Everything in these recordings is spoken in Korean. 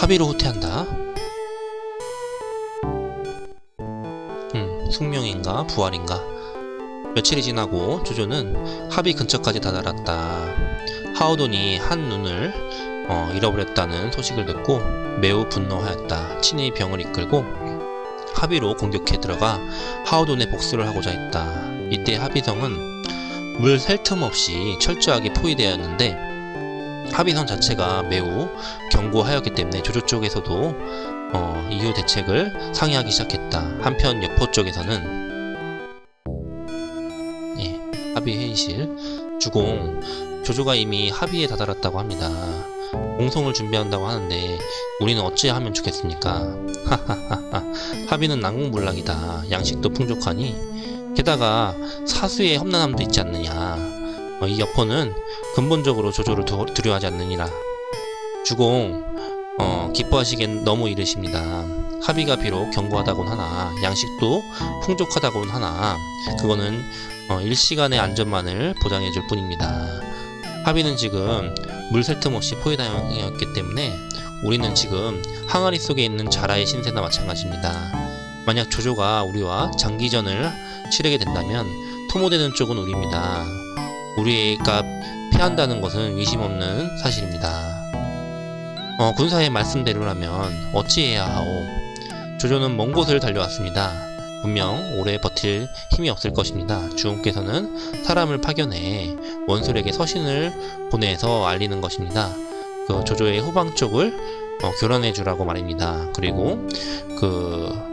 합의로 후퇴한다. 음, 숙명인가 부활인가. 며칠이 지나고 조조는 합의 근처까지 다다랐다. 하오돈이 한 눈을 어, 잃어버렸다는 소식을 듣고 매우 분노하였다. 친히 병을 이끌고 합의로 공격해 들어가 하오돈의 복수를 하고자 했다. 이때 합의성은 물 셀 틈 없이 철저하게 포위되었는데 합의성 자체가 매우 견고하였기 때문에 조조 쪽에서도 어, 이후 대책을 상의하기 시작했다. 한편 여포 쪽에서는 예, 합의 회의실 주공 조조가 이미 합의에 다다랐다고 합니다. 공성을 준비한다고 하는데 우리는 어찌하면 좋겠습니까? 하하하하 합의는 난공불락이다. 양식도 풍족하니 게다가 사수의 험난함도 있지 않느냐. 어, 이 여포는 근본적으로 조조를 두, 두려워하지 않느니라. 주공 어, 기뻐하시기엔 너무 이르십니다. 합의가 비록 견고하다곤 하나 양식도 풍족하다곤 하나 그거는 어, 일시간의 안전만을 보장해 줄 뿐입니다. 합의는 지금 물셀틈 없이 포위당했기 때문에 우리는 지금 항아리 속에 있는 자라의 신세나 마찬가지입니다. 만약 조조가 우리와 장기전을 치르게 된다면 토모되는 쪽은 우리입니다. 우리가 패한다는 것은 의심 없는 사실입니다. 어, 군사의 말씀대로라면 어찌해야 하오? 조조는 먼 곳을 달려왔습니다. 분명 오래 버틸 힘이 없을 것입니다. 주공께서는 사람을 파견해 원술에게 서신을 보내서 알리는 것입니다. 그 조조의 후방 쪽을 어, 교란해 주라고 말입니다. 그리고 그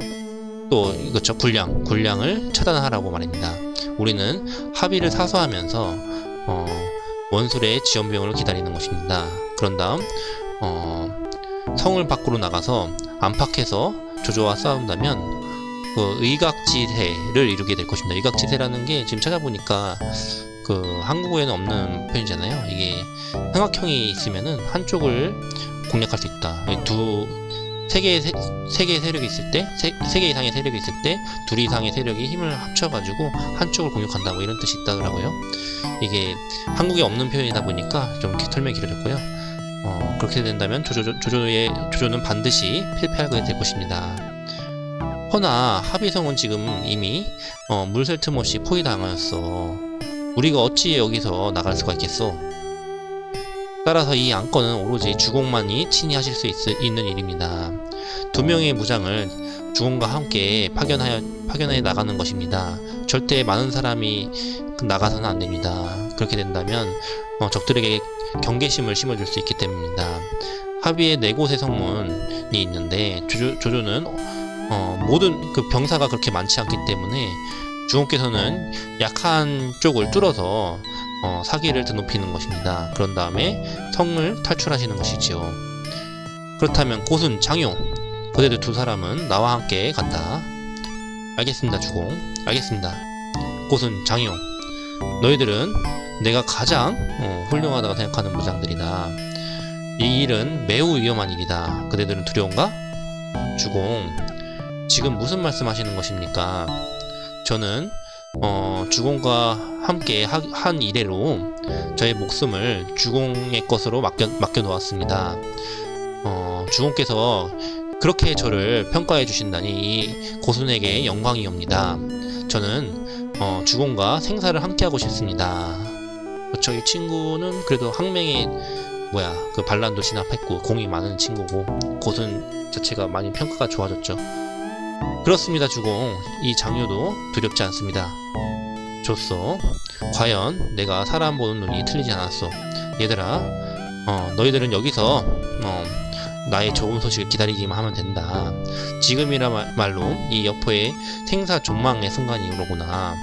또 이것저 군량 군량을 차단하라고 말입니다. 우리는 합의를 사수하면서 어, 원술의 지원병을 기다리는 것입니다. 그런 다음 어, 성을 밖으로 나가서 안팎에서 조조와 싸운다면 그 의각지세를 이루게 될 것입니다. 의각지세라는 게 지금 찾아보니까 그 한국어에는 없는 표현이잖아요. 이게 삼각형이 있으면은 한쪽을 공략할 수 있다. 두 세 개의 세, 세 개의 세력이 있을 때, 세, 세개 이상의 세력이 있을 때, 둘 이상의 세력이 힘을 합쳐가지고 한쪽을 공격한다고 이런 뜻이 있다더라고요. 이게 한국에 없는 표현이다 보니까 좀 설명이 길어졌고요. 어, 그렇게 된다면 조조, 조조의 조조는 반드시 필패하게 될 것입니다. 허나 합의성은 지금 이미 어, 물셀 틈 없이 포위당하였어. 우리가 어찌 여기서 나갈 수가 있겠소? 따라서 이 안건은 오로지 주공만이 친히 하실 수 있, 있는 일입니다. 두 명의 무장을 주공과 함께 파견하여 파견해 나가는 것입니다. 절대 많은 사람이 나가서는 안 됩니다. 그렇게 된다면 어, 적들에게 경계심을 심어줄 수 있기 때문입니다. 합의에 네 곳의 성문이 있는데 조조, 조조는 어, 모든 그 병사가 그렇게 많지 않기 때문에 주공께서는 약한 쪽을 뚫어서 어, 사기를 드높이는 것입니다. 그런 다음에 성을 탈출하시는 것이지요. 그렇다면 고순, 장용 그대도 두 사람은 나와 함께 간다. 알겠습니다, 주공. 알겠습니다. 고순, 장용 너희들은 내가 가장 어, 훌륭하다고 생각하는 무장들이다. 이 일은 매우 위험한 일이다. 그대들은 두려운가? 주공, 지금 무슨 말씀하시는 것입니까? 저는 어, 주공과 함께 하, 한 이래로 저의 목숨을 주공의 것으로 맡겨, 맡겨 놓았습니다. 어, 주공께서 그렇게 저를 평가해 주신다니 이 고순에게 영광이옵니다. 저는 어, 주공과 생사를 함께하고 싶습니다. 그렇죠. 이 친구는 그래도 학명의 뭐야 그 반란도 진압했고 공이 많은 친구고 고순 자체가 많이 평가가 좋아졌죠. 그렇습니다, 주공. 이 장녀도 두렵지 않습니다. 좋소. 과연 내가 사람 보는 눈이 틀리지 않았소. 얘들아, 어, 너희들은 여기서 어, 나의 좋은 소식을 기다리기만 하면 된다. 지금이라 말, 말로 이 여포의 생사 존망의 순간이 오로구나.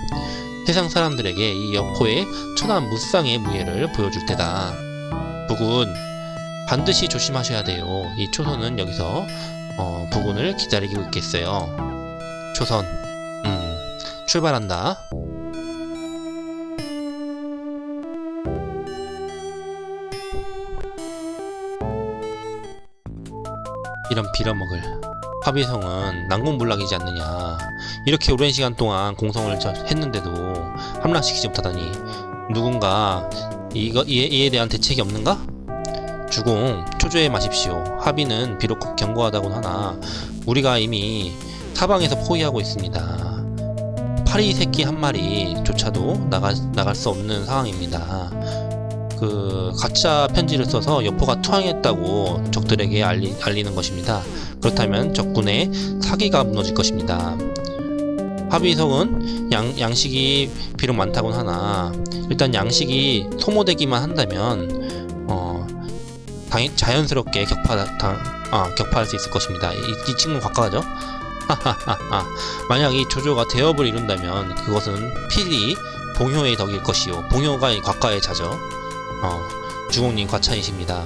세상 사람들에게 이 여포의 천한 무쌍의 무예를 보여줄 테다. 부군, 반드시 조심하셔야 돼요. 이 초선은 여기서 어, 부군을 기다리고 있겠어요. 초선, 음, 출발한다. 이런 빌어먹을 합의성은 난공불락이지 않느냐. 이렇게 오랜 시간 동안 공성을 저- 했는데도 함락시키지 못하다니 누군가 이거 이에, 이에 대한 대책이 없는가? 주공 초조해 마십시오. 합의는 비록 견고하다곤 하나 우리가 이미 사방에서 포위하고 있습니다. 파리 새끼 한 마리조차도 나가, 나갈 수 없는 상황입니다. 그 가짜 편지를 써서 여포가 투항했다고 적들에게 알리, 알리는 것입니다. 그렇다면 적군의 사기가 무너질 것입니다. 합의석은 양, 양식이 비록 많다곤 하나 일단 양식이 소모되기만 한다면 어, 당, 자연스럽게 격파, 당, 아, 격파할 수 있을 것입니다. 이, 이 친구 과까죠? 하하하하. 만약 이 조조가 대업을 이룬다면 그것은 필히 봉효의 덕일 것이요. 봉효가 이 과가의 자죠. 어, 주공님 과찬이십니다.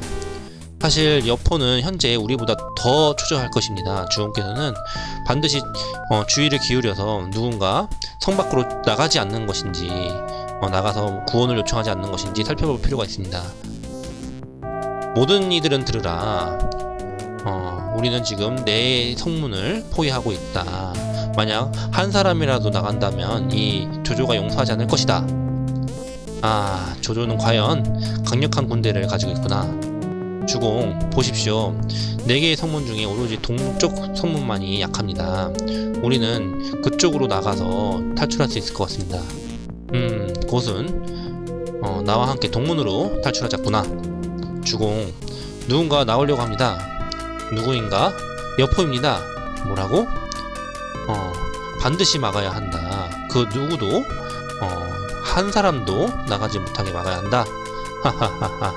사실 여포는 현재 우리보다 더 초조할 것입니다. 주공께서는 반드시 어, 주의를 기울여서 누군가 성 밖으로 나가지 않는 것인지 어, 나가서 구원을 요청하지 않는 것인지 살펴볼 필요가 있습니다. 모든 이들은 들으라. 어, 우리는 지금 내 성문을 포위하고 있다. 만약 한 사람이라도 나간다면 이 조조가 용서하지 않을 것이다. 아, 조조는 과연 강력한 군대를 가지고 있구나. 주공, 보십시오. 네 개의 성문 중에 오로지 동쪽 성문만이 약합니다. 우리는 그쪽으로 나가서 탈출할 수 있을 것 같습니다. 음, 곳은 어, 나와 함께 동문으로 탈출하자꾸나. 주공, 누군가 나오려고 합니다. 누구인가? 여포입니다. 뭐라고? 어, 반드시 막아야 한다. 그 누구도, 어, 한 사람도 나가지 못하게 막아야 한다. 하하하하.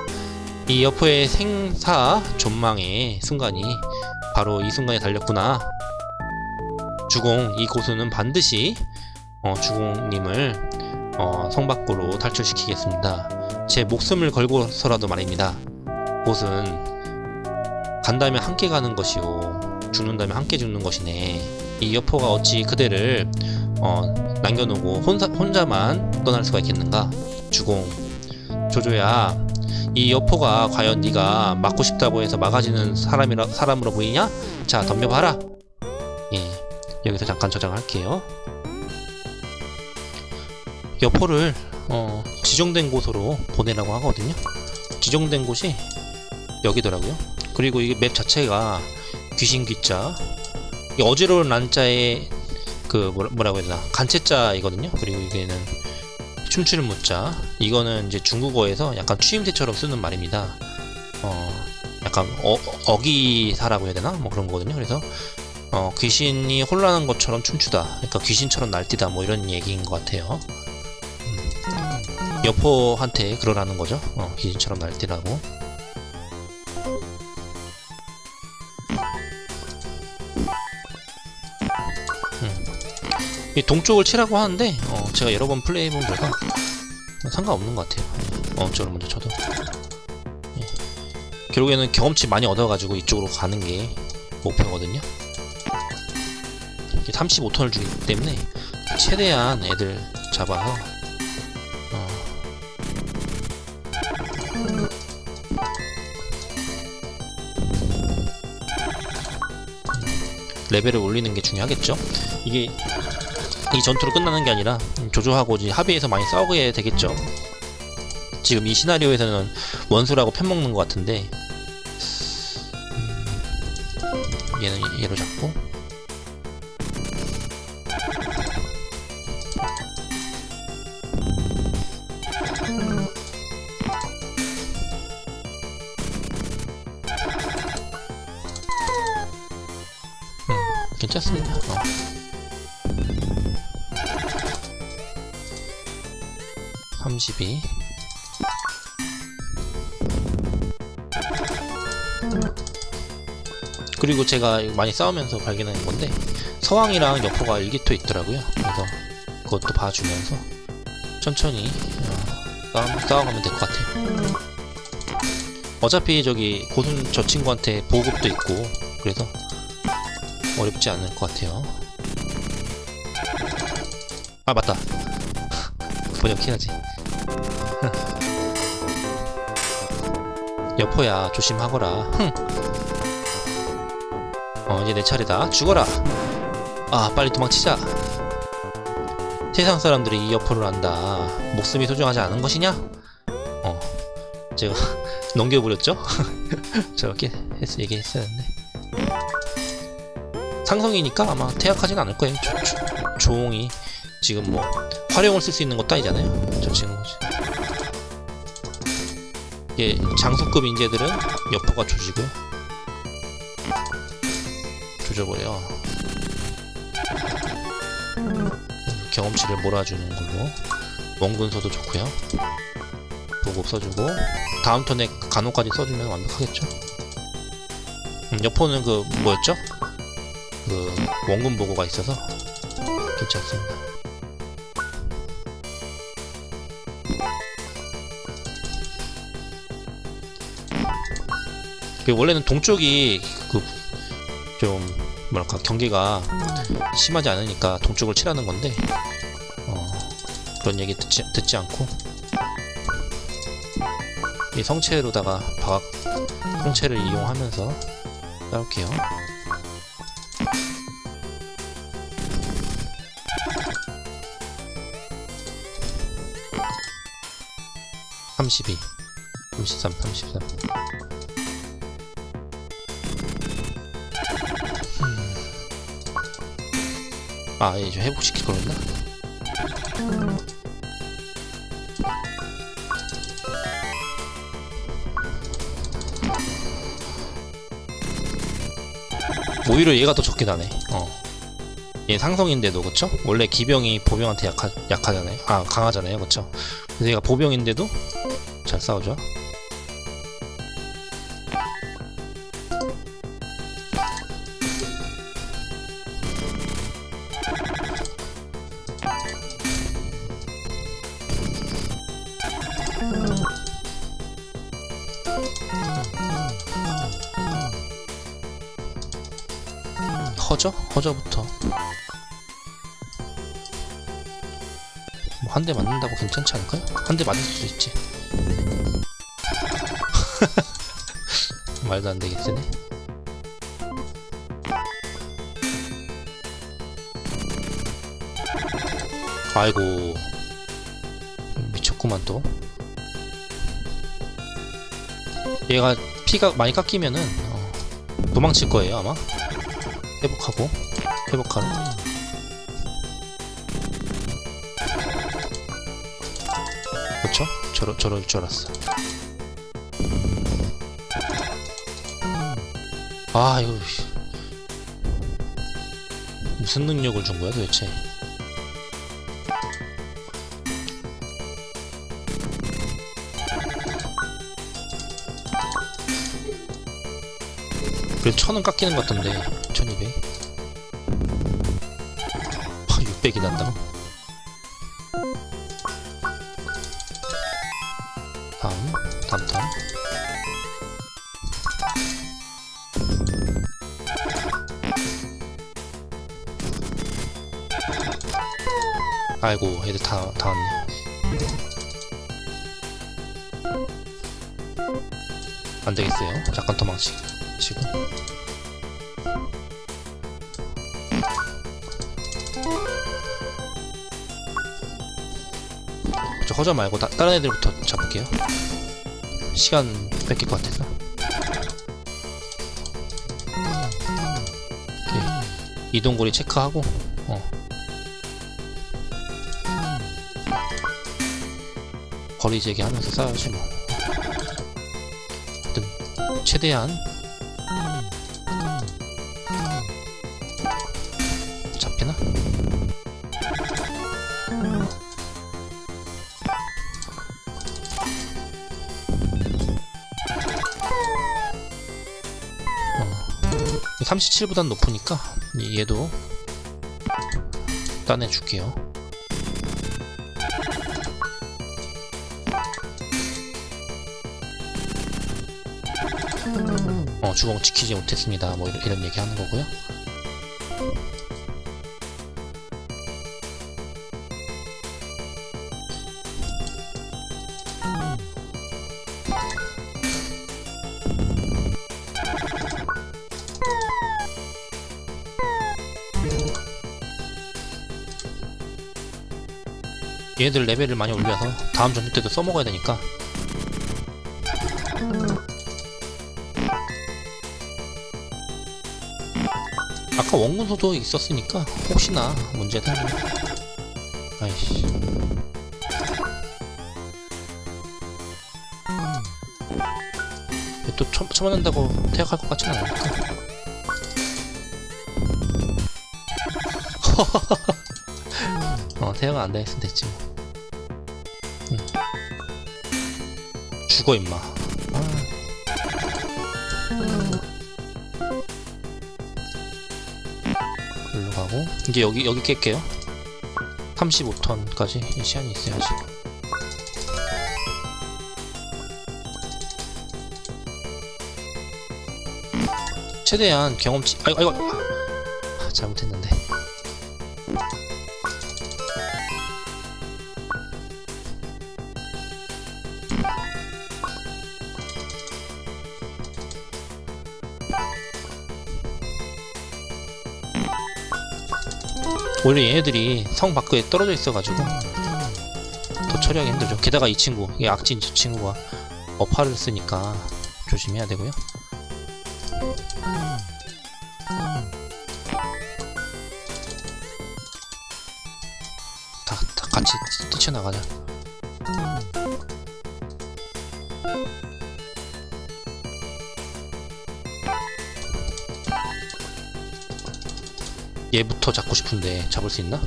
이 여포의 생사 존망의 순간이 바로 이 순간에 달렸구나. 주공, 이 고수는 반드시, 어, 주공님을, 어, 성 밖으로 탈출시키겠습니다. 제 목숨을 걸고서라도 말입니다. 곳은 간다면 함께 가는 것이요 죽는다면 함께 죽는 것이네. 이 여포가 어찌 그대를 어, 남겨놓고 혼자, 혼자만 떠날 수가 있겠는가? 주공. 조조야 이 여포가 과연 네가 막고 싶다고 해서 막아지는 사람이라, 사람으로 보이냐? 자 덤벼봐라. 예 여기서 잠깐 저장할게요. 여포를 어, 지정된 곳으로 보내라고 하거든요. 지정된 곳이 여기더라고요 그리고 이게 맵 자체가 귀신 귀자. 이 어지러운 란자의 그 뭐라, 뭐라 고 해야 되나? 간체자이거든요. 그리고 이게는 춤추는 무자. 이거는 이제 중국어에서 약간 추임새처럼 쓰는 말입니다. 어 약간 어, 어기사라고 해야 되나? 뭐 그런 거거든요. 그래서 어 귀신이 혼란한 것처럼 춤추다. 그러니까 귀신처럼 날뛰다. 뭐 이런 얘기인 것 같아요. 음. 여포한테 그러라는 거죠. 어, 귀신처럼 날뛰라고 이 동쪽을 치라고 하는데 어, 제가 여러 번 플레이해본 결과 상관없는 것 같아요. 어 저를 먼저 쳐도. 예. 결국에는 경험치 많이 얻어가지고 이쪽으로 가는 게 목표거든요. 35턴을 주기 때문에 최대한 애들 잡아서 어, 레벨을 올리는 게 중요하겠죠? 이게 이 전투로 끝나는 게 아니라 조조하고 이제 합의해서 많이 싸우게 되겠죠. 지금 이 시나리오에서는 원수라고 편먹는 것 같은데 음, 얘는 얘로 잡 32 그리고 제가 많이 싸우면서 발견한 건데 서왕이랑 여포가 일기토 있더라고요. 그래서 그것도 봐주면서 천천히 어, 싸움, 싸워가면 될 것 같아요. 어차피 저기 고순 저 친구한테 보급도 있고 그래서 어렵지 않을 것 같아요. 아 맞다. 번역해야지. 여포야 조심하거라. 흥. 어 이제 내 차례다. 죽어라. 아 빨리 도망치자. 세상 사람들이 이 여포를 안다. 목숨이 소중하지 않은 것이냐? 어 제가 넘겨버렸죠? 저렇게 했, 얘기했어야 했는데. 상성이니까 아마 퇴학하진 않을 거예요. 조, 조, 조홍이 지금 뭐 활용을 쓸 수 있는 것도 아니잖아요. 저 친구 이게 장수급 인재들은 여포가 조지고요 조져버려. 경험치를 몰아주는 걸로. 원군서도 좋고요. 보급 써주고. 다음 턴에 간호까지 써주면 완벽하겠죠? 음, 여포는 그 뭐였죠? 그 원군 보고가 있어서 괜찮습니다 그 원래는 동쪽이 그 좀 뭐랄까 경계가 심하지 않으니까 동쪽을 칠하는 건데 어, 그런 얘기 듣지, 듣지 않고 이 성체로다가 박악 성체를 이용하면서 싸울게요. 삼십이, 삼십삼, 삼십삼. 아, 예, 저 회복시킬 거였나? 오히려 얘가 더 적게 나네. 어. 얘 상성인데도 그쵸? 원래 기병이 보병한테 약하, 약하잖아요. 아 강하잖아요, 그쵸? 그래서 얘가 보병인데도 잘 싸우죠. 허저? 허저부터. 뭐 한 대 맞는다고 괜찮지 않을까요? 한 대 맞을 수도 있지. 말도 안 되게 세네. 아이고. 미쳤구만 또. 얘가 피가 많이 깎이면은 어, 도망칠 거예요 아마 회복하고 회복하러 그쵸? 저러, 저럴 줄 알았어 아 이거 씨. 무슨 능력을 준 거야 도대체 그래 천은 깎이는 것 같던데 1200 아, 600이 난다고? 다음 다음 다음. 아이고 애들 다, 다 왔네. 안되겠어요. 잠깐 도망치 지금 저 허저 말고 다, 다른 애들부터 잡을게요 시간 뺏길 것 같아서 오케이. 이동거리 체크하고 어. 거리 재개하면서 싸야지 뭐 하여튼 최대한 37보단 높으니까 얘도 따내 줄게요 어, 주공 지키지 못했습니다. 뭐 이런, 이런 얘기 하는 거고요. 얘네들 레벨을 많이 올려서 다음 전투 때도 써먹어야 되니까. 아까 원군소도 있었으니까 혹시나 문제다. 아이씨. 음. 또 처, 처만한다고 퇴학할 것 같지는 않으니까. 어, 태양은 안 되겠으면 됐지 뭐. 죽어 임마. 아. 일로 가고. 이제 여기 여기 깰게요. 35턴까지 시간이 아직. 최대한 경험치 아이고 아이고 아, 잘못했는데 원래 얘네들이 성 밖에 떨어져 있어가지고 더 처리하기 힘들죠. 게다가 이 친구, 이 악진 저 친구가 어파를 쓰니까 조심해야 되고요. 다, 다 같이 뛰쳐나가자. 얘부터 잡고 싶은데 잡을 수 있나?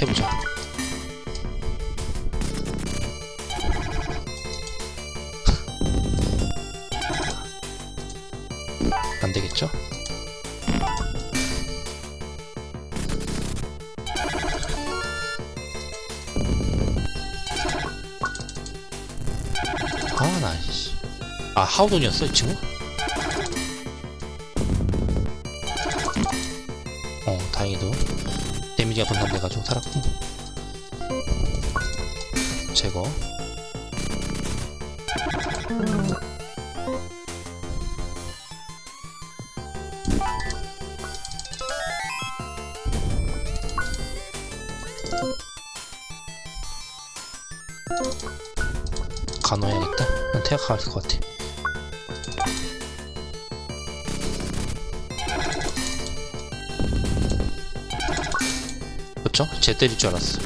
해보자. 안 되겠죠? 아, 나, 씨. 아, 하우돈이었어, 이 친구? 데미지가 분산돼가지고 살았고. 제거. 간호해야겠다. 난 퇴학할 것 같아 그쵸? 쟤 때릴 줄 알았어.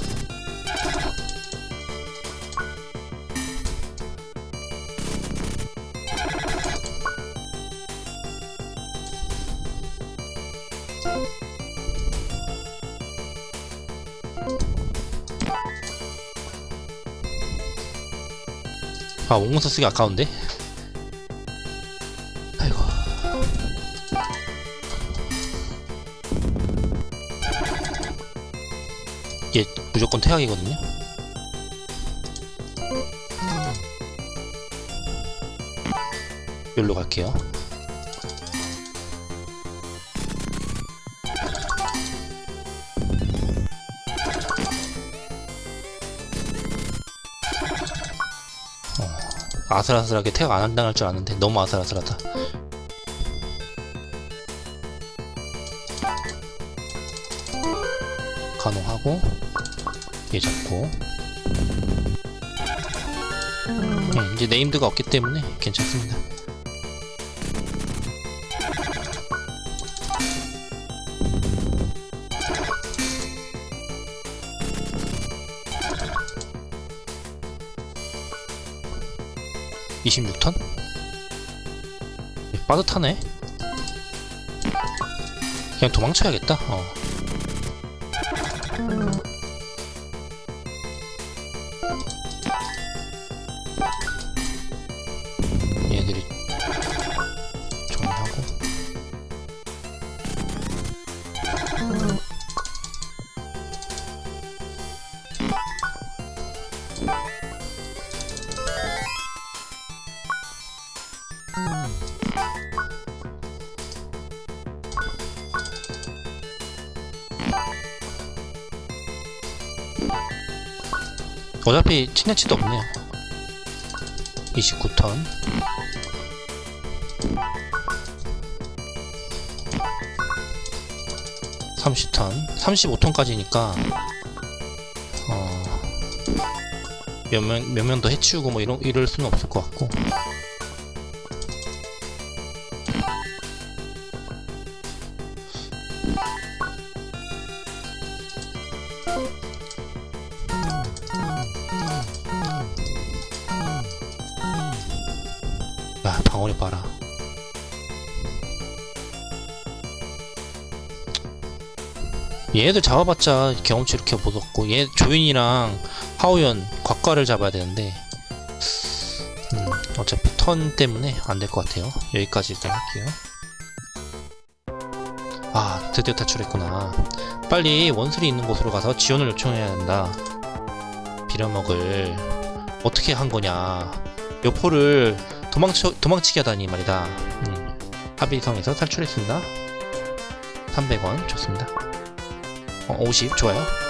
아, 옹문서 쓰기 아까운데? 무조건 퇴학이거든요. 여기로 갈게요. 어, 아슬아슬하게 퇴학 안 당할 줄 아는데 너무 아슬아슬하다. 간호하고 얘 잡고. 음, 이제 네임드가 없기 때문에 괜찮습니다. (26턴) 빠듯하네. 그냥 도망쳐야겠다 어. 어차피 친해치도 없네요. 29턴. 삼십 턴. 35턴까지니까 어... 몇명 몇명 더 해치우고 뭐 이런 이럴 수는 없을 것 같고 얘네들 잡아봤자 경험치 이렇게 못 얻고 얘 조인이랑 하우연 곽과를 잡아야 되는데 음, 어차피 턴 때문에 안 될 것 같아요. 여기까지 일단 할게요. 아 드디어 탈출했구나. 빨리 원술이 있는 곳으로 가서 지원을 요청해야 한다. 빌어먹을 어떻게 한 거냐? 여포를 도망쳐 도망치게 하다니 말이다. 음, 합의성에서 탈출했습니다. 300원 좋습니다. 어, 50 좋아요.